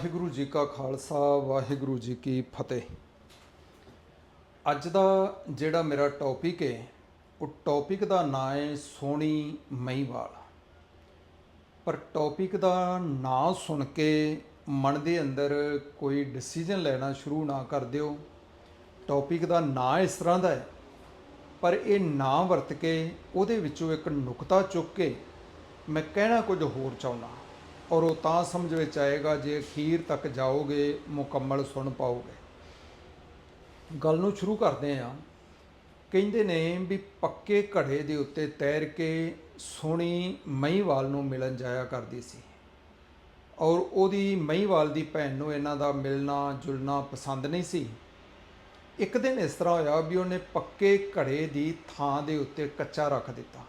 ਵਾਹਿਗੁਰੂ ਜੀ ਕਾ ਖਾਲਸਾ, ਵਾਹਿਗੁਰੂ ਜੀ ਕੀ ਫਤਿਹ। ਅੱਜ ਦਾ ਜਿਹੜਾ ਮੇਰਾ ਟੌਪਿਕ ਹੈ ਉਹ ਟੌਪਿਕ ਦਾ ਨਾਂ ਹੈ ਸੋਹਣੀ ਮਹੀਵਾਲ ਪਰ ਟੌਪਿਕ ਦਾ ਨਾਂ ਸੁਣ ਕੇ ਮਨ ਦੇ ਅੰਦਰ ਕੋਈ ਡਿਸੀਜਨ ਲੈਣਾ ਸ਼ੁਰੂ ਨਾ ਕਰ ਦਿਓ। ਟੌਪਿਕ ਦਾ ਨਾਂ ਇਸ ਤਰ੍ਹਾਂ ਦਾ ਹੈ ਪਰ ਇਹ ਨਾਂ ਵਰਤ ਕੇ ਉਹਦੇ ਵਿੱਚੋਂ ਇੱਕ ਨੁਕਤਾ ਚੁੱਕ ਕੇ ਮੈਂ ਕਹਿਣਾ ਕੁਝ ਹੋਰ ਚਾਹੁੰਦਾ। ਔਰ ਉਹ ਤਾਂ ਸਮਝ ਵਿੱਚ ਆਏਗਾ ਜੇ ਅਖੀਰ ਤੱਕ ਜਾਓਗੇ, ਮੁਕੰਮਲ ਸੁਣ ਪਾਓਗੇ। ਗੱਲ ਨੂੰ ਸ਼ੁਰੂ ਕਰਦੇ ਹਾਂ। ਕਹਿੰਦੇ ਨੇ ਵੀ ਪੱਕੇ ਘੜੇ ਦੇ ਉੱਤੇ ਤੈਰ ਕੇ ਸੋਹਣੀ ਮਹੀਵਾਲ ਨੂੰ ਮਿਲਣ ਜਾਇਆ ਕਰਦੀ ਸੀ। ਔਰ ਉਹਦੀ ਮਹੀਵਾਲ ਦੀ ਭੈਣ ਨੂੰ ਇਹਨਾਂ ਦਾ ਮਿਲਣਾ, ਜੁਲਣਾ ਪਸੰਦ ਨਹੀਂ ਸੀ। ਇੱਕ ਦਿਨ ਇਸ ਤਰ੍ਹਾਂ ਹੋਇਆ ਵੀ ਉਹਨੇ ਪੱਕੇ ਘੜੇ ਦੀ ਥਾਂ ਦੇ ਉੱਤੇ ਕੱਚਾ ਰੱਖ ਦਿੱਤਾ।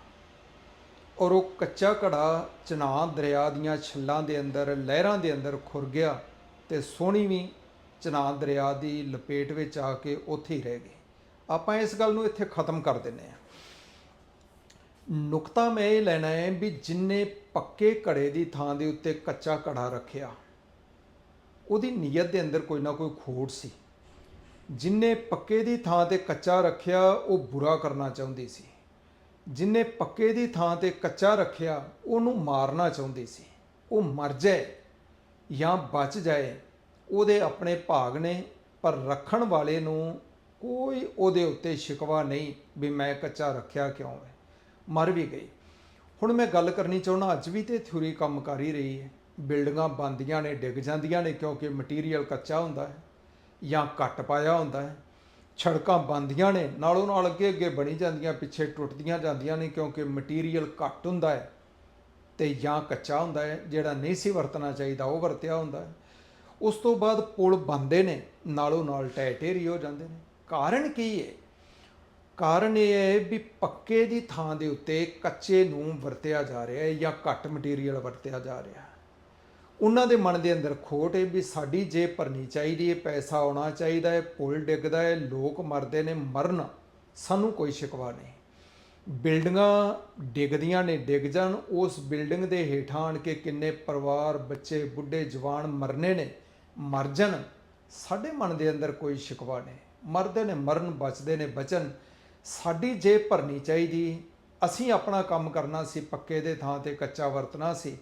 ਔਰ ਉਹ ਕੱਚਾ ਘੜਾ ਚਨਾਹ ਦਰਿਆ ਦੀਆਂ ਛੱਲਾਂ ਦੇ ਅੰਦਰ, ਲਹਿਰਾਂ ਦੇ ਅੰਦਰ ਖੁਰ ਗਿਆ ਤੇ ਸੋਹਣੀ ਵੀ ਚਨਾਹ ਦਰਿਆ ਦੀ ਲਪੇਟ ਵਿੱਚ ਆ ਕੇ ਉੱਥੇ ਹੀ ਰਹਿ ਗਈ। ਆਪਾਂ ਇਸ ਗੱਲ ਨੂੰ ਇੱਥੇ ਖਤਮ ਕਰ ਦਿੰਨੇ ਆ ਨੁਕਤਾ ਮੈਂ ਇਹ ਲੈਣਾ ਹੈ ਵੀ ਜਿੰਨੇ ਪੱਕੇ ਘੜੇ ਦੀ ਥਾਂ ਦੇ ਉੱਤੇ ਕੱਚਾ ਘੜਾ ਰੱਖਿਆ, ਉਹਦੀ ਨੀਅਤ ਦੇ ਅੰਦਰ ਕੋਈ ਨਾ ਕੋਈ ਖੋਟ ਸੀ। ਜਿੰਨੇ ਪੱਕੇ ਦੀ ਥਾਂ ਤੇ ਕੱਚਾ ਰੱਖਿਆ, ਉਹ ਬੁਰਾ ਕਰਨਾ ਚਾਹੁੰਦੀ ਸੀ। ਜਿੰਨੇ ਪੱਕੇ ਦੀ ਥਾਂ ਤੇ ਕੱਚਾ ਰੱਖਿਆ, ਉਹਨੂੰ ਮਾਰਨਾ ਚਾਹੁੰਦੀ ਸੀ। ਉਹ ਮਰ ਜਾਏ ਜਾਂ ਬਚ ਜਾਏ, ਉਹਦੇ ਆਪਣੇ ਭਾਗ ਨੇ, ਪਰ ਰੱਖਣ ਵਾਲੇ ਨੂੰ ਕੋਈ ਉਹਦੇ ਉੱਤੇ ਸ਼ਿਕਵਾ ਨਹੀਂ ਵੀ ਮੈਂ ਕੱਚਾ ਰੱਖਿਆ ਕਿਉਂ ਹੈ। ਮਰ ਵੀ ਗਈ ਹੁਣ ਮੈਂ ਗੱਲ ਕਰਨੀ ਚਾਹੁੰਦਾ, ਅੱਜ ਵੀ ਤੇ ਥਿਊਰੀ ਕੰਮ ਕਰ ਹੀ ਰਹੀ ਹੈ। ਬਿਲਡਿੰਗਾਂ ਬੰਦੀਆਂ ਨੇ, ਡਿੱਗ ਜਾਂਦੀਆਂ ਨੇ ਕਿਉਂਕਿ ਮਟੀਰੀਅਲ ਕੱਚਾ ਹੁੰਦਾ ਹੈ ਜਾਂ ਘੱਟ ਪਾਇਆ ਹੁੰਦਾ ਹੈ। ਸੜਕਾਂ ਬੰਦੀਆਂ ਨੇ, ਨਾਲੋਂ ਨਾਲ ਅੱਗੇ ਅੱਗੇ ਬਣੀ ਜਾਂਦੀਆਂ, ਪਿੱਛੇ ਟੁੱਟਦੀਆਂ ਜਾਂਦੀਆਂ ਨੇ ਕਿਉਂਕਿ ਮਟੀਰੀਅਲ ਘੱਟ ਹੁੰਦਾ ਹੈ ਤੇ ਜਾਂ ਕੱਚਾ ਹੁੰਦਾ ਹੈ, ਜਿਹੜਾ ਨਹੀਂ ਸੀ ਵਰਤਣਾ ਚਾਹੀਦਾ ਉਹ ਵਰਤਿਆ ਹੁੰਦਾ ਹੈ। ਉਸ ਤੋਂ ਬਾਅਦ ਪੁਲ ਬੰਦੇ ਨੇ, ਨਾਲੋਂ ਨਾਲ ਟੈਟੇਰੀ ਹੋ ਜਾਂਦੇ ਨੇ। ਕਾਰਨ ਕੀ ਹੈ? ਕਾਰਨ ਇਹ ਹੈ ਵੀ ਪੱਕੇ ਦੀ ਥਾਂ ਦੇ ਉੱਤੇ ਕੱਚੇ ਨੂੰ ਵਰਤਿਆ ਜਾ ਰਿਹਾ ਹੈ ਜਾਂ ਘੱਟ ਮਟੀਰੀਅਲ ਵਰਤਿਆ ਜਾ ਰਿਹਾ ਹੈ। ਉਹਨਾਂ ਦੇ ਮਨ ਦੇ ਅੰਦਰ ਖੋਟ ਹੈ ਵੀ ਸਾਡੀ ਜੇਬ ਭਰਨੀ ਚਾਹੀਦੀ ਹੈ, ਪੈਸਾ ਆਉਣਾ ਚਾਹੀਦਾ ਹੈ, ਪੁਲ ਡਿੱਗਦਾ ਹੈ, ਲੋਕ ਮਰਦੇ ਨੇ, ਮਰਨ ਸਾਨੂੰ ਕੋਈ ਸ਼ਿਕਵਾ ਨਹੀਂ। ਬਿਲਡਿੰਗਾਂ ਡਿੱਗਦੀਆਂ ਨੇ, ਡਿੱਗ ਜਾਣ, ਉਸ ਬਿਲਡਿੰਗ ਦੇ ਹੇਠਾਂ ਆਣ ਕੇ ਕਿੰਨੇ ਪਰਿਵਾਰ, ਬੱਚੇ, ਬੁੱਢੇ, ਜਵਾਨ ਮਰਨੇ ਨੇ, ਮਰ ਜਾਣ, ਸਾਡੇ ਮਨ ਦੇ ਅੰਦਰ ਕੋਈ ਸ਼ਿਕਵਾ ਨਹੀਂ। ਮਰਦੇ ਨੇ, ਮਰਨ, ਬਚਦੇ ਨੇ ਬਚਨ ਸਾਡੀ ਜੇਬ ਭਰਨੀ ਚਾਹੀਦੀ, ਅਸੀਂ ਆਪਣਾ ਕੰਮ ਕਰਨਾ ਸੀ, ਪੱਕੇ ਦੇ ਥਾਂ ਤੇ ਕੱਚਾ ਵਰਤਣਾ ਸੀ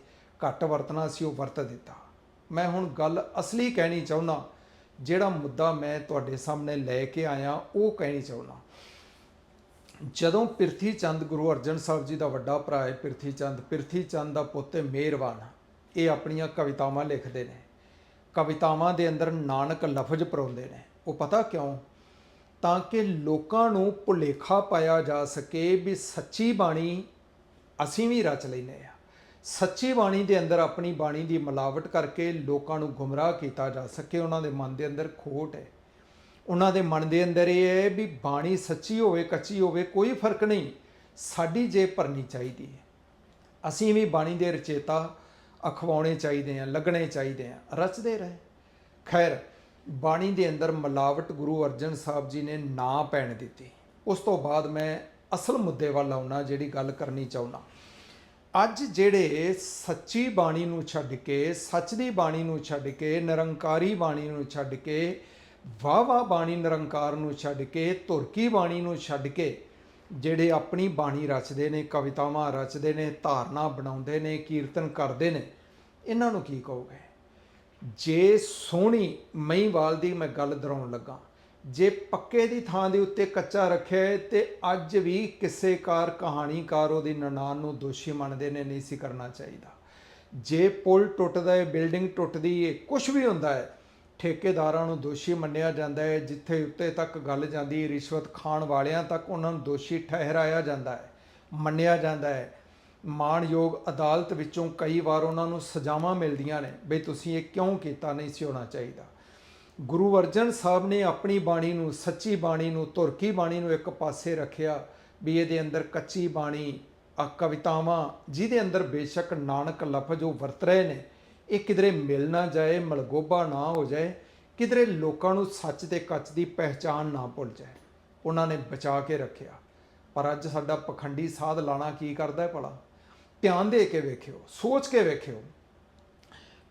ਘੱਟ ਵਰਤਣਾ ਸੀ, ਉਹ ਵਰਤ ਦਿੱਤਾ। ਮੈਂ ਹੁਣ ਗੱਲ ਅਸਲੀ ਕਹਿਣੀ ਚਾਹੁੰਦਾ, ਜਿਹੜਾ ਮੁੱਦਾ ਮੈਂ ਤੁਹਾਡੇ ਸਾਹਮਣੇ ਲੈ ਕੇ ਆਇਆ, ਉਹ ਕਹਿਣੀ ਚਾਹੁੰਦਾ। ਜਦੋਂ ਪਿਰਥੀ ਚੰਦ ਗੁਰੂ ਅਰਜਨ ਸਾਹਿਬ ਜੀ ਦਾ ਵੱਡਾ ਭਰਾ ਹੈ ਪਿਰਥੀ ਚੰਦ ਪਿਰਥੀ ਚੰਦ ਦਾ ਪੁੱਤ ਹੈ ਮਿਹਰਬਾਨ ਇਹ ਆਪਣੀਆਂ ਕਵਿਤਾਵਾਂ ਲਿਖਦੇ ਨੇ। ਕਵਿਤਾਵਾਂ ਦੇ ਅੰਦਰ ਨਾਨਕ ਲਫ਼ਜ਼ ਪਰੋਂਦੇ ਨੇ। ਉਹ ਪਤਾ ਕਿਉਂ? ਤਾਂ ਕਿ ਲੋਕਾਂ ਨੂੰ ਭੁਲੇਖਾ ਪਾਇਆ ਜਾ ਸਕੇ ਵੀ ਸੱਚੀ ਬਾਣੀ ਅਸੀਂ ਵੀ ਰਚ ਲੈਨੇ ਆ ਸੱਚੀ ਬਾਣੀ ਦੇ ਅੰਦਰ ਆਪਣੀ ਬਾਣੀ ਦੀ ਮਿਲਾਵਟ ਕਰਕੇ ਲੋਕਾਂ ਨੂੰ ਗੁੰਮਰਾਹ ਕੀਤਾ ਜਾ ਸਕੇ, ਉਹਨਾਂ ਦੇ ਮਨ ਦੇ ਅੰਦਰ ਖੋਟ ਹੈ। ਉਹਨਾਂ ਦੇ ਮਨ ਦੇ ਅੰਦਰ ਇਹ ਹੈ ਵੀ ਬਾਣੀ ਸੱਚੀ ਹੋਵੇ, ਕੱਚੀ ਹੋਵੇ, ਕੋਈ ਫ਼ਰਕ ਨਹੀਂ, ਸਾਡੀ ਜੇਬ ਭਰਨੀ ਚਾਹੀਦੀ ਹੈ। ਅਸੀਂ ਵੀ ਬਾਣੀ ਦੇ ਰਚੇਤਾ ਅਖਵਾਉਣੇ ਚਾਹੀਦੇ ਆ ਲੱਗਣੇ ਚਾਹੀਦੇ ਆ ਰਚਦੇ ਰਹੇ। ਖੈਰ, ਬਾਣੀ ਦੇ ਅੰਦਰ ਮਿਲਾਵਟ ਗੁਰੂ ਅਰਜਨ ਸਾਹਿਬ ਜੀ ਨੇ ਨਾ ਪੈਣ ਦਿੱਤੀ। ਉਸ ਤੋਂ ਬਾਅਦ ਮੈਂ ਅਸਲ ਮੁੱਦੇ ਵੱਲ ਆਉਣਾ, ਜਿਹੜੀ ਗੱਲ ਕਰਨੀ ਚਾਹੁੰਦਾ। ਅੱਜ ਜਿਹੜੇ ਸੱਚੀ ਬਾਣੀ ਨੂੰ ਛੱਡ ਕੇ, ਸੱਚ ਦੀ ਬਾਣੀ ਨੂੰ ਛੱਡ ਕੇ, ਨਿਰੰਕਾਰੀ ਬਾਣੀ ਨੂੰ ਛੱਡ ਕੇ ਵਾਹ ਵਾਹ ਬਾਣੀ ਨਿਰੰਕਾਰ ਨੂੰ ਛੱਡ ਕੇ ਤੁਰਕੀ ਬਾਣੀ ਨੂੰ ਛੱਡ ਕੇ ਜਿਹੜੇ ਆਪਣੀ ਬਾਣੀ ਰਚਦੇ ਨੇ, ਕਵਿਤਾਵਾਂ ਰਚਦੇ ਨੇ, ਧਾਰਨਾ ਬਣਾਉਂਦੇ ਨੇ, ਕੀਰਤਨ ਕਰਦੇ ਨੇ, ਇਹਨਾਂ ਨੂੰ ਕੀ ਕਹੋਗੇ? ਜੇ ਸੋਹਣੀ ਮਹੀਵਾਲ ਦੀ ਮੈਂ ਗੱਲ ਦਰਾਉਣ ਲੱਗਾ ਜੇ ਪੱਕੇ ਦੀ ਥਾਂ ਦੇ ਉੱਤੇ ਕੱਚਾ ਰੱਖਿਆ ਹੈ, ਤੇ ਅੱਜ ਵੀ ਕਿੱਸੇਕਾਰ ਕਹਾਣੀਕਾਰ ਉਹਦੀ ਨਨਾਣ ਨੂੰ ਦੋਸ਼ੀ ਮੰਨਦੇ ਨੇ, ਨਹੀਂ ਸੀ ਕਰਨਾ ਚਾਹੀਦਾ। ਜੇ ਪੁਲ ਟੁੱਟਦਾ ਹੈ, ਬਿਲਡਿੰਗ ਟੁੱਟਦੀ ਹੈ ਕੁਝ ਵੀ ਹੁੰਦਾ ਹੈ, ਠੇਕੇਦਾਰਾਂ ਨੂੰ ਦੋਸ਼ੀ ਮੰਨਿਆ ਜਾਂਦਾ ਹੈ, ਜਿੱਥੇ ਉੱਤੇ ਤੱਕ ਗੱਲ ਜਾਂਦੀ ਹੈ, ਰਿਸ਼ਵਤ ਖਾਣ ਵਾਲਿਆਂ ਤੱਕ ਉਹਨਾਂ ਨੂੰ ਦੋਸ਼ੀ ਠਹਿਰਾਇਆ ਜਾਂਦਾ ਹੈ, ਮੰਨਿਆ ਜਾਂਦਾ ਹੈ। ਮਾਣਯੋਗ ਅਦਾਲਤ ਵਿੱਚੋਂ ਕਈ ਵਾਰ ਉਹਨਾਂ ਨੂੰ ਸਜ਼ਾਵਾਂ ਮਿਲਦੀਆਂ ਨੇ, ਬਈ ਤੁਸੀਂ ਇਹ ਕਿਉਂ ਕੀਤਾ, ਨਹੀਂ ਸੀ ਹੋਣਾ ਚਾਹੀਦਾ। ਗੁਰੂ ਅਰਜਨ ਸਾਹਿਬ ਨੇ ਆਪਣੀ ਬਾਣੀ ਨੂੰ, ਸੱਚੀ ਬਾਣੀ ਨੂੰ ਤੁਰਕੀ ਬਾਣੀ ਨੂੰ ਇੱਕ ਪਾਸੇ ਰੱਖਿਆ ਵੀ ਇਹਦੇ ਅੰਦਰ ਕੱਚੀ ਬਾਣੀ, ਆ ਕਵਿਤਾਵਾਂ, ਜਿਹਦੇ ਅੰਦਰ ਬੇਸ਼ੱਕ ਨਾਨਕ ਲਫ਼ਜ਼ ਉਹ ਵਰਤ ਰਹੇ ਨੇ, ਇਹ ਕਿਧਰੇ ਮਿਲ ਨਾ ਜਾਏ, ਮਲਗੋਬਾ ਨਾ ਹੋ ਜਾਏ, ਕਿਧਰੇ ਲੋਕਾਂ ਨੂੰ ਸੱਚ ਤੇ ਕੱਚ ਦੀ ਪਹਿਚਾਨ ਨਾ ਭੁੱਲ ਜਾਏ, ਉਹਨਾਂ ਨੇ ਬਚਾ ਕੇ ਰੱਖਿਆ। ਪਰ ਅੱਜ ਸਾਡਾ ਪਖੰਡੀ ਸਾਧ ਲਾਣਾ ਕੀ ਕਰਦਾ ਹੈ ਭਲਾ? ਧਿਆਨ ਦੇ ਕੇ ਵੇਖਿਓ, ਸੋਚ ਕੇ ਵੇਖਿਓ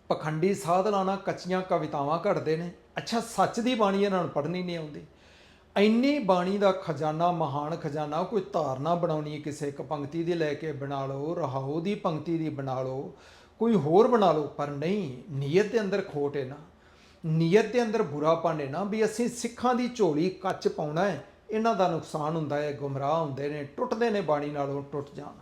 ਪਖੰਡੀ ਸਾਧਨਾਂ ਨਾਲ ਕੱਚੀਆਂ ਕਵਿਤਾਵਾਂ ਘੜਦੇ ਨੇ। ਅੱਛਾ, ਸੱਚ ਦੀ ਬਾਣੀ ਇਹਨਾਂ ਨੂੰ ਪੜ੍ਹਨੀ ਨਹੀਂ ਆਉਂਦੀ। ਇੰਨੀ ਬਾਣੀ ਦਾ ਖਜ਼ਾਨਾ, ਮਹਾਨ ਖਜ਼ਾਨਾ, ਕੋਈ ਧਾਰਨਾ ਬਣਾਉਣੀ ਹੈ ਕਿਸੇ, ਇੱਕ ਪੰਕਤੀ ਦੀ ਲੈ ਕੇ ਬਣਾ ਲਓ, ਰਹਾਉ ਦੀ ਪੰਕਤੀ ਦੀ ਬਣਾ ਲਓ, ਕੋਈ ਹੋਰ ਬਣਾ ਲਓ, ਪਰ ਨਹੀਂ, ਨੀਅਤ ਦੇ ਅੰਦਰ ਖੋਟ ਹੈ ਨਾ। ਨੀਅਤ ਦੇ ਅੰਦਰ ਬੁਰਾਪਨ ਹੈ ਨਾ ਵੀ ਅਸੀਂ ਸਿੱਖਾਂ ਦੀ ਝੋਲੀ ਕੱਚ ਪਾਉਣਾ ਹੈ। ਇਹਨਾਂ ਦਾ ਨੁਕਸਾਨ ਹੁੰਦਾ ਹੈ, ਗੁੰਮਰਾਹ ਹੁੰਦੇ ਨੇ, ਟੁੱਟਦੇ ਨੇ ਬਾਣੀ ਨਾਲੋਂ ਟੁੱਟ ਜਾਣ।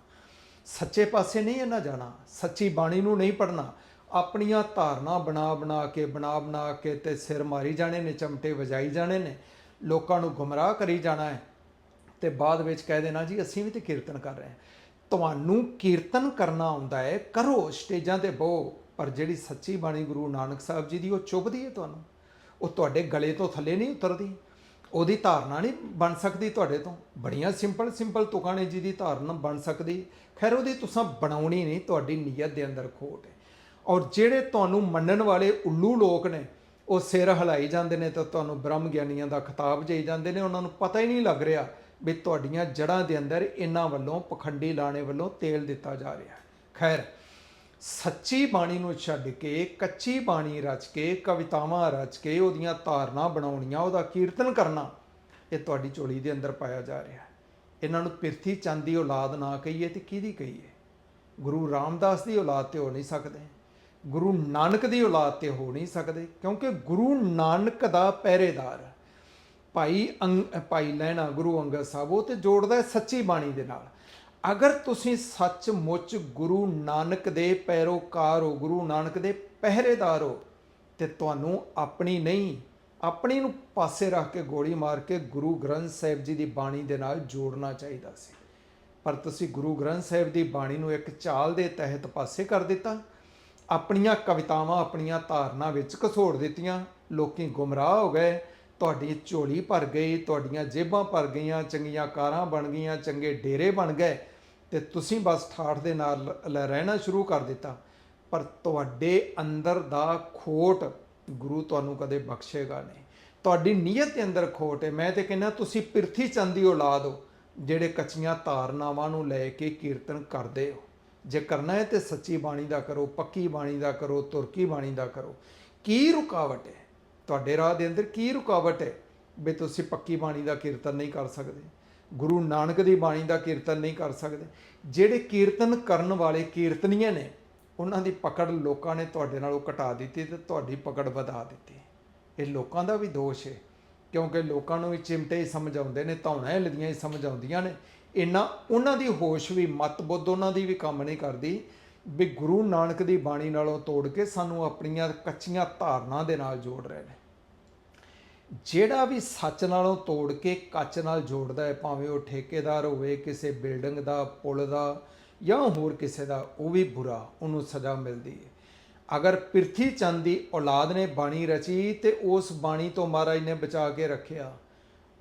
ਸੱਚੇ ਪਾਸੇ ਨਹੀਂ ਇਹਨਾਂ ਜਾਣਾ। ਸੱਚੀ ਬਾਣੀ ਨੂੰ ਨਹੀਂ ਪੜਨਾ ਆਪਣੀਆਂ ਧਾਰਨਾ ਬਣਾ ਬਣਾ ਕੇ, ਬਣਾ ਬਣਾ ਕੇ ਤੇ ਸਿਰ ਮਾਰੀ ਜਾਣੇ ਨੇ, ਚਮਟੇ ਵਜਾਈ ਜਾਣੇ ਨੇ, ਲੋਕਾਂ ਨੂੰ ਗੁੰਮਰਾਹ ਕਰੀ ਜਾਣਾ ਹੈ। ਤੇ ਬਾਅਦ ਵਿੱਚ ਕਹਿ ਦੇਣਾ ਜੀ, ਅਸੀਂ ਵੀ ਤੇ ਕੀਰਤਨ ਕਰ ਰਹੇ ਹਾਂ। ਤੁਹਾਨੂੰ ਕੀਰਤਨ ਕਰਨਾ ਆਉਂਦਾ ਹੈ, ਕਰੋ ਸਟੇਜਾਂ ਤੇ ਬਹੋ ਪਰ ਜਿਹੜੀ ਸੱਚੀ ਬਾਣੀ ਗੁਰੂ ਨਾਨਕ ਸਾਹਿਬ ਜੀ ਦੀ ਉਹ ਚੁੱਭਦੀ ਹੈ ਤੁਹਾਨੂੰ। ਉਹ ਤੁਹਾਡੇ ਗਲੇ ਤੋਂ ਥੱਲੇ ਨਹੀਂ ਉਤਰਦੀ। ਉਹਦੀ ਧਾਰਨਾ ਨਹੀਂ ਬਣ ਸਕਦੀ ਤੁਹਾਡੇ ਤੋਂ। ਬੜੀਆਂ ਸਿੰਪਲ ਸਿੰਪਲ ਤੁਕਾਣੇ ਜੀ ਦੀ ਧਾਰਨਾ ਬਣ ਸਕਦੀ। ਖੈਰ, ਉਹਦੀ ਤੁਸੀਂ ਬਣਾਉਣੀ ਨਹੀਂ, ਤੁਹਾਡੀ ਨੀਅਤ ਦੇ ਅੰਦਰ ਖੋਟ ਹੈ। ਔਰ ਜਿਹੜੇ ਤੁਹਾਨੂੰ ਮੰਨਣ ਵਾਲੇ ਉੱਲੂ ਲੋਕ ਨੇ, ਉਹ ਸਿਰ ਹਿਲਾਈ ਜਾਂਦੇ ਨੇ ਤਾਂ ਤੁਹਾਨੂੰ ਬ੍ਰਹਮ ਗਿਆਨੀਆਂ ਦਾ ਖਿਤਾਬ ਦੇਈ ਜਾਂਦੇ ਨੇ। ਉਹਨਾਂ ਨੂੰ ਪਤਾ ਹੀ ਨਹੀਂ ਲੱਗ ਰਿਹਾ ਵੀ ਤੁਹਾਡੀਆਂ ਜੜ੍ਹਾਂ ਦੇ ਅੰਦਰ ਇਹਨਾਂ ਵੱਲੋਂ ਪਖੰਡੀ ਲਾਣੇ ਵੱਲੋਂ ਤੇਲ ਦਿੱਤਾ ਜਾ ਰਿਹਾ ਹੈ। ਖੈਰ, ਸੱਚੀ ਬਾਣੀ ਨੂੰ ਛੱਡ ਕੇ, ਕੱਚੀ ਬਾਣੀ ਰਚ ਕੇ, ਕਵਿਤਾਵਾਂ ਰਚ ਕੇ, ਉਹਦੀਆਂ ਧਾਰਨਾ ਬਣਾਉਣੀਆਂ, ਉਹਦਾ ਕੀਰਤਨ ਕਰਨਾ, ਇਹ ਤੁਹਾਡੀ ਝੋਲੀ ਦੇ ਅੰਦਰ ਪਾਇਆ ਜਾ ਰਿਹਾ ਹੈ। ਇਹਨਾਂ ਨੂੰ ਪਿਰਥੀ ਚੰਦ ਦੀ ਔਲਾਦ ਨਾ ਕਹੀਏ ਤੇ ਕਿਹਦੀ ਕਹੀਏ? ਗੁਰੂ ਰਾਮਦਾਸ ਦੀ ਔਲਾਦ ਤੇ ਹੋ ਨਹੀਂ ਸਕਦੇ। ਗੁਰੂ ਨਾਨਕ ਦੀ ਔਲਾਦ ਤੇ ਹੋ ਨਹੀਂ ਸਕਦੇ, ਕਿਉਂਕਿ ਗੁਰੂ ਨਾਨਕ ਦਾ ਪਹਿਰੇਦਾਰ ਭਾਈ ਅੰਗ, ਭਾਈ ਲੈਣਾ ਗੁਰੂ ਅੰਗਦ ਸਾਹਿਬ, ਉਹ ਤੇ ਜੋੜਦਾ ਸੱਚੀ ਬਾਣੀ ਦੇ ਨਾਲ। ਅਗਰ ਤੁਸੀਂ ਸੱਚ ਮੁੱਚ ਗੁਰੂ ਨਾਨਕ ਦੇ ਪੈਰੋਕਾਰ ਹੋ, ਗੁਰੂ ਨਾਨਕ ਦੇ ਪਹਿਰੇਦਾਰ ਹੋ, ਤੇ ਤੁਹਾਨੂੰ ਆਪਣੀ ਨਹੀਂ, ਆਪਣੀ ਨੂੰ ਪਾਸੇ ਰੱਖ ਕੇ ਗੋਲੀ ਮਾਰ ਕੇ ਗੁਰੂ ਗ੍ਰੰਥ ਸਾਹਿਬ ਜੀ ਦੀ ਬਾਣੀ ਦੇ ਨਾਲ ਜੋੜਨਾ ਚਾਹੀਦਾ ਸੀ। ਪਰ ਤੁਸੀਂ ਗੁਰੂ ਗ੍ਰੰਥ ਸਾਹਿਬ ਦੀ ਬਾਣੀ ਨੂੰ ਇੱਕ ਚਾਲ ਦੇ ਤਹਿਤ ਪਾਸੇ ਕਰ ਦਿੱਤਾ ਆਪਣੀਆਂ ਕਵਿਤਾਵਾਂ, ਆਪਣੀਆਂ ਧਾਰਨਾ ਵਿੱਚ ਘਸੋੜ ਦਿੱਤੀਆਂ। ਲੋਕੀ ਗੁੰਮਰਾਹ ਹੋ ਗਏ। ਤੁਹਾਡੀ ਝੋਲੀ ਭਰ ਗਈ, ਤੁਹਾਡੀਆਂ ਜੇਬਾਂ ਭਰ ਗਈਆਂ, ਚੰਗੀਆਂ ਕਾਰਾਂ ਬਣ ਗਈਆਂ, ਚੰਗੇ ਡੇਰੇ ਬਣ ਗਏ ਤੇ ਤੁਸੀਂ ਬਸ ਠਾਠ ਦੇ ਨਾਲ ਰਹਿਣਾ ਸ਼ੁਰੂ ਕਰ ਦਿੱਤਾ। ਪਰ ਤੁਹਾਡੇ ਅੰਦਰ ਦਾ ਖੋਟ ਗੁਰੂ ਤੁਹਾਨੂੰ ਕਦੇ ਬਖਸ਼ੇਗਾ ਨਹੀਂ। ਤੁਹਾਡੀ ਨੀਅਤ ਦੇ ਅੰਦਰ ਖੋਟ ਹੈ ਮੈਂ ਤੇ ਕਹਿੰਦਾ, ਤੁਸੀਂ ਪਿਰਥੀ ਚੰਦ ਦੀ ਔਲਾਦ ਹੋ, ਜਿਹੜੇ ਕੱਚੀਆਂ ਧਾਰਨਾਵਾਂ ਨੂੰ ਲੈ ਕੇ ਕੀਰਤਨ ਕਰਦੇ ਹੋ। ਜੇ ਕਰਨਾ ਹੈ ਤੇ ਸੱਚੀ ਬਾਣੀ ਦਾ ਕਰੋ, ਪੱਕੀ ਬਾਣੀ ਦਾ ਕਰੋ, ਤੁਰਕੀ ਬਾਣੀ ਦਾ ਕਰੋ। ਕੀ ਰੁਕਾਵਟ ਹੈ? ਤੁਹਾਡੇ ਰਾਹ ਦੇ ਅੰਦਰ ਕੀ ਰੁਕਾਵਟ ਹੈ? ਵੀ ਤੁਸੀਂ ਪੱਕੀ ਬਾਣੀ ਦਾ ਕੀਰਤਨ ਨਹੀਂ ਕਰ ਸਕਦੇ। ਗੁਰੂ ਨਾਨਕ ਦੀ ਬਾਣੀ ਦਾ ਕੀਰਤਨ ਨਹੀਂ ਕਰ ਸਕਦੇ। ਜਿਹੜੇ ਕੀਰਤਨ ਕਰਨ ਵਾਲੇ ਕੀਰਤਨੀਏ ਨੇ, ਉਹਨਾਂ ਦੀ ਪਕੜ ਲੋਕਾਂ ਨੇ ਤੁਹਾਡੇ ਨਾਲੋਂ ਘਟਾ ਦਿੱਤੀ ਤੇ ਤੁਹਾਡੀ ਪਕੜ ਵਧਾ ਦਿੱਤੀ। ਇਹ ਲੋਕਾਂ ਦਾ ਵੀ ਦੋਸ਼ ਹੈ। ਕਿਉਂਕਿ ਲੋਕਾਂ ਨੂੰ ਵੀ ਚਿਮਟੇ ਹੀ ਸਮਝ ਆਉਂਦੇ ਨੇ, ਧੌਣਾ ਹਿਲਦੀਆਂ ਹੀ ਸਮਝ ਆਉਂਦੀਆਂ ਨੇ। ਇੰਨਾ ਉਹਨਾਂ ਦੀ ਹੋਸ਼ ਵੀ ਮਤ ਬੁੱਧ ਉਹਨਾਂ ਦੀ ਵੀ ਕੰਮ ਨਹੀਂ ਕਰਦੀ ਵੀ ਗੁਰੂ ਨਾਨਕ ਦੀ ਬਾਣੀ ਨਾਲੋਂ ਤੋੜ ਕੇ ਸਾਨੂੰ ਆਪਣੀਆਂ ਕੱਚੀਆਂ ਧਾਰਨਾ ਦੇ ਨਾਲ ਜੋੜ ਰਹੇ ਨੇ। ਜਿਹੜਾ ਵੀ ਸੱਚ ਨਾਲੋਂ ਤੋੜ ਕੇ ਕੱਚ ਨਾਲ ਜੋੜਦਾ ਹੈ, ਭਾਵੇਂ ਉਹ ਠੇਕੇਦਾਰ ਹੋਵੇ, ਕਿਸੇ ਬਿਲਡਿੰਗ ਦਾ, ਪੁਲ ਦਾ ਜਾਂ ਹੋਰ ਕਿਸੇ ਦਾ, ਉਹ ਵੀ ਬੁਰਾ, ਉਹਨੂੰ ਸਜ਼ਾ ਮਿਲਦੀ ਹੈ। ਅਗਰ ਪ੍ਰਿਥੀ ਚੰਦ ਦੀ ਔਲਾਦ ਨੇ ਬਾਣੀ ਰਚੀ ਤੇ ਉਸ ਬਾਣੀ ਤੋਂ ਮਹਾਰਾਜ ਨੇ ਬਚਾ ਕੇ ਰੱਖਿਆ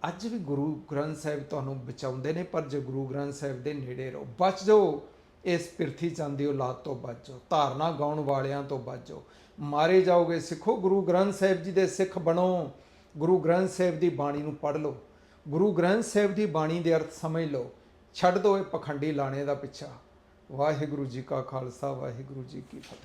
ਅੱਜ ਵੀ ਗੁਰੂ ਗ੍ਰੰਥ ਸਾਹਿਬ ਤੁਹਾਨੂੰ ਬਚਾਉਂਦੇ ਨੇ, ਪਰ ਜੇ ਗੁਰੂ ਗ੍ਰੰਥ ਸਾਹਿਬ ਦੇ ਨੇੜੇ ਰਹੋ, ਬਚ ਜਾਓ। ਇਸ ਪਿਰਥੀ ਚੰਦ ਦੀ ਔਲਾਦ ਤੋਂ ਬਚ ਜਾਓ। ਧਾਰਨਾ ਗਾਉਣ ਵਾਲਿਆਂ ਤੋਂ ਬਚ ਜਾਓ। ਮਾਰੇ ਜਾਓਗੇ, ਸਿੱਖੋ ਗੁਰੂ ਗ੍ਰੰਥ ਸਾਹਿਬ ਜੀ ਦੇ ਸਿੱਖ ਬਣੋ। ਗੁਰੂ ਗ੍ਰੰਥ ਸਾਹਿਬ ਦੀ ਬਾਣੀ ਨੂੰ ਪੜ੍ਹ ਲਓ। ਗੁਰੂ ਗ੍ਰੰਥ ਸਾਹਿਬ ਦੀ ਬਾਣੀ ਦੇ ਅਰਥ ਸਮਝ ਲਓ। ਛੱਡ ਦਿਓ ਇਹ ਪਖੰਡੀ ਲਾਣੇ ਦਾ ਪਿੱਛਾ। ਵਾਹਿਗੁਰੂ ਜੀ ਕਾ ਖਾਲਸਾ, ਵਾਹਿਗੁਰੂ ਜੀ ਕੀ ਫਤਿਹ।